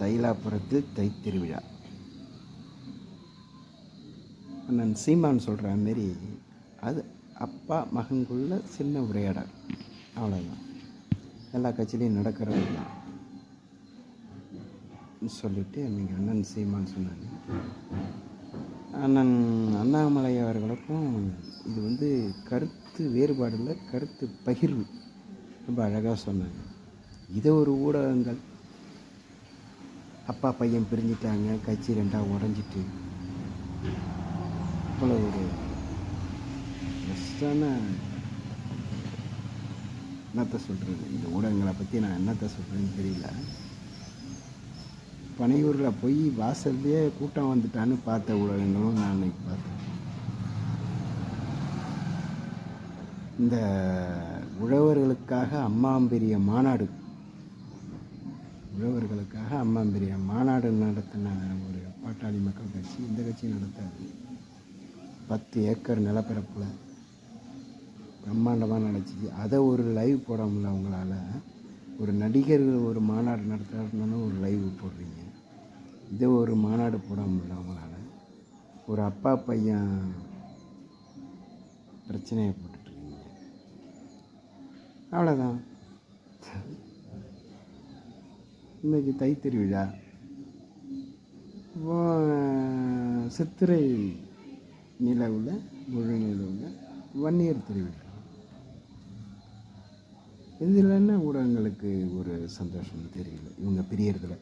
தைலாபுரத்தில் தை திருவிழா அண்ணன் சீமான் சொல்கிற மாரி அது அப்பா மகன்குள்ள சின்ன உரையாடல். அவ்வளோதான் எல்லா கட்சியிலையும் நடக்கிறது தான். சொல்லிவிட்டு அன்றைக்கி அண்ணன் சீமான் சொன்னாங்க அண்ணன் அண்ணாமலை அவர்களுக்கும் இது வந்து கருத்து வேறுபாடு இல்லை கருத்து பகிர்வு. ரொம்ப அழகாக சொன்னாங்க இதை ஒரு ஊடகங்கள் அப்பா பையன் பிரிஞ்சிட்டாங்க கட்சி ரெண்டாக உடஞ்சிட்டு. அவ்வளோ ஒரு பெஸ்ட்டான என்னத்தை சொல்கிறது இந்த ஊடகங்களை பற்றி நான் என்னத்தை சொல்கிறேன்னு தெரியல. பனையூரில் போய் வாசல்லையே கூட்டம் வந்துட்டான்னு பார்த்த ஊடகங்களும் நான் இன்னைக்கு பார்த்தேன். இந்த உழவர்களுக்காக அம்மாம்பெரிய மாநாடு உழவர்களுக்காக அம்மாம்பெரிய மாநாடு நடத்தின ஒரு பாட்டாளி மக்கள் கட்சி இந்த கட்சி நடத்தாது. பத்து ஏக்கர் நிலப்பரப்பில் பிரம்மாண்டமாக நடந்துச்சு அதை ஒரு லைவ் போட முடியல அவங்களால ஒரு நடிகர்கள் ஒரு மாநாடு நடத்துறதுனால ஒரு லைவ் போடுறீங்க. இதை ஒரு மாநாடு போட முடியல அவங்களால ஒரு அப்பா பையன் பிரச்சனையை போட்டுட்ருக்கீங்க அவ்வளோதான் இன்றைக்கி தை திருவிழா சித்திரை நிலவில் முழு நிலவில் வன்னியர் திருவிழா இதில் என்ன ஊடகங்களுக்கு ஒரு சந்தோஷம் தெரியல? இவங்க பிரியறதில்லை